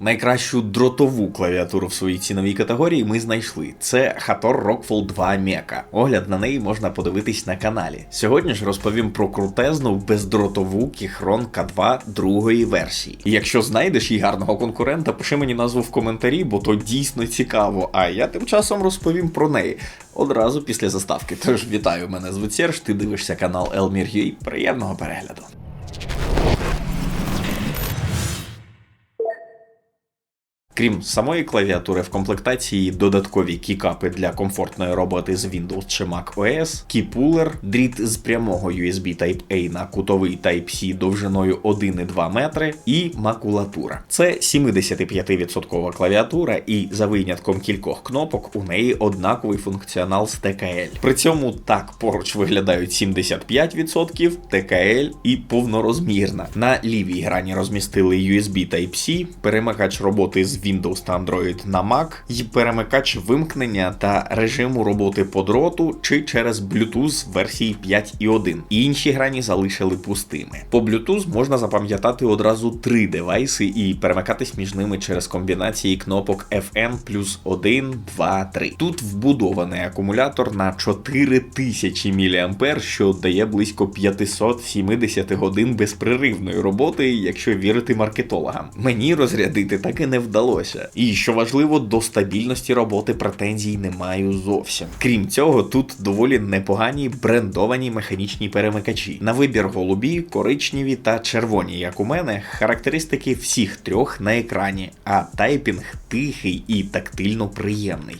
Найкращу дротову клавіатуру в своїй ціновій категорії ми знайшли. Це Hator Rockfall 2 Mecha. Огляд на неї можна подивитись на каналі. Сьогодні ж розповім про крутезну бездротову Keychron K2 другої версії. Якщо знайдеш їй гарного конкурента, пиши мені назву в коментарі, бо то дійсно цікаво. А я тим часом розповім про неї одразу після заставки. Тож вітаю, мене звуть Серж, ти дивишся канал Elmir.ua. Приємного перегляду. Крім самої клавіатури, в комплектації додаткові кікапи для комфортної роботи з Windows чи Mac OS, кіпулер, дріт з прямого USB Type-A на кутовий Type-C довжиною 1,2 метри і макулатура. Це 75% клавіатура, і за винятком кількох кнопок у неї однаковий функціонал з TKL. При цьому так поруч виглядають 75% TKL і повнорозмірна. На лівій грані розмістили USB Type-C, перемикач роботи з Windows та Android на Mac, і перемикач вимкнення та режиму роботи по дроту чи через Bluetooth версії 5.1. Інші грані залишили пустими. По Bluetooth можна запам'ятати одразу три девайси і перемикатись між ними через комбінації кнопок FN плюс 1, 2, 3. Тут вбудований акумулятор на 4000 мА, що дає близько 570 годин безпреривної роботи, якщо вірити маркетологам. Мені розрядити так і не вдалося. І що важливо, до стабільності роботи претензій не маю зовсім. Крім цього, тут доволі непогані брендовані механічні перемикачі. На вибір голубі, коричневі та червоні, як у мене, характеристики всіх трьох на екрані, а тайпінг тихий і тактильно приємний.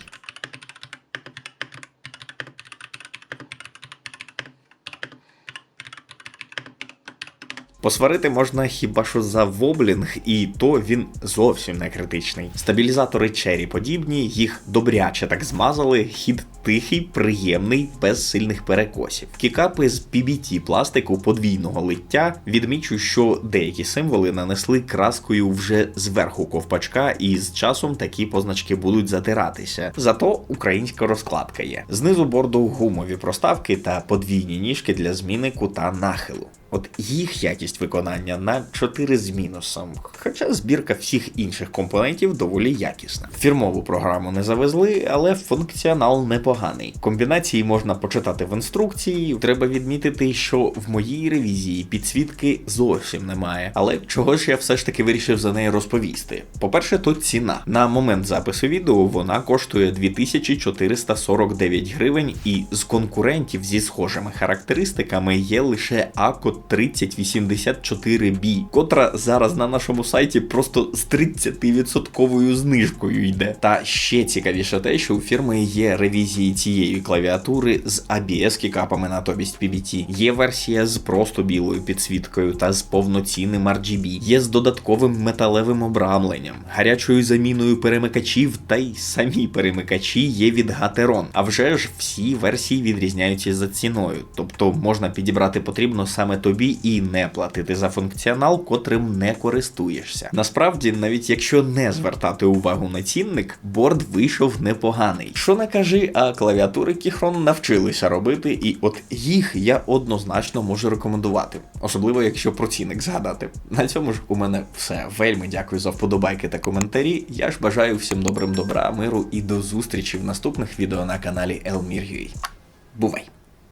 Посварити можна хіба що за воблінг, і то він зовсім не критичний. Стабілізатори чері подібні, їх добряче так змазали, хід тихий, приємний, без сильних перекосів. Кікапи з PBT пластику подвійного лиття відмічу, що деякі символи нанесли краскою вже зверху ковпачка, і з часом такі позначки будуть затиратися. Зато українська розкладка є. Знизу борду гумові проставки та подвійні ніжки для зміни кута нахилу. От їх якість виконання на 4 з мінусом, хоча збірка всіх інших компонентів доволі якісна. Фірмову програму не завезли, але функціонал непоганий. Комбінації можна почитати в інструкції. Треба відмітити, що в моїй ревізії підсвітки зовсім немає. Але чого ж я все ж таки вирішив за неї розповісти? По-перше, то ціна. На момент запису відео вона коштує 2449 гривень, і з конкурентів зі схожими характеристиками є лише АКО 3084B, котра зараз на нашому сайті просто з 30% знижкою йде. Та ще цікавіше те, що у фірми є ревізії цієї клавіатури з ABS кікапами натомість PBT. Є версія з просто білою підсвіткою та з повноцінним RGB, є з додатковим металевим обрамленням, гарячою заміною перемикачів, та й самі перемикачі є від Gateron. А вже ж всі версії відрізняються за ціною, тобто можна підібрати потрібно саме тобі і не платити за функціонал, котрим не користуєшся. Насправді, навіть якщо не звертати увагу на цінник, борт вийшов непоганий. Що не кажи, а клавіатури Keychron навчилися робити, і от їх я однозначно можу рекомендувати, особливо якщо про цінник згадати. На цьому ж у мене все. Вельми дякую за вподобайки та коментарі. Я ж бажаю всім добрим добра, миру і до зустрічі в наступних відео на каналі Elmir.ua. Бувай!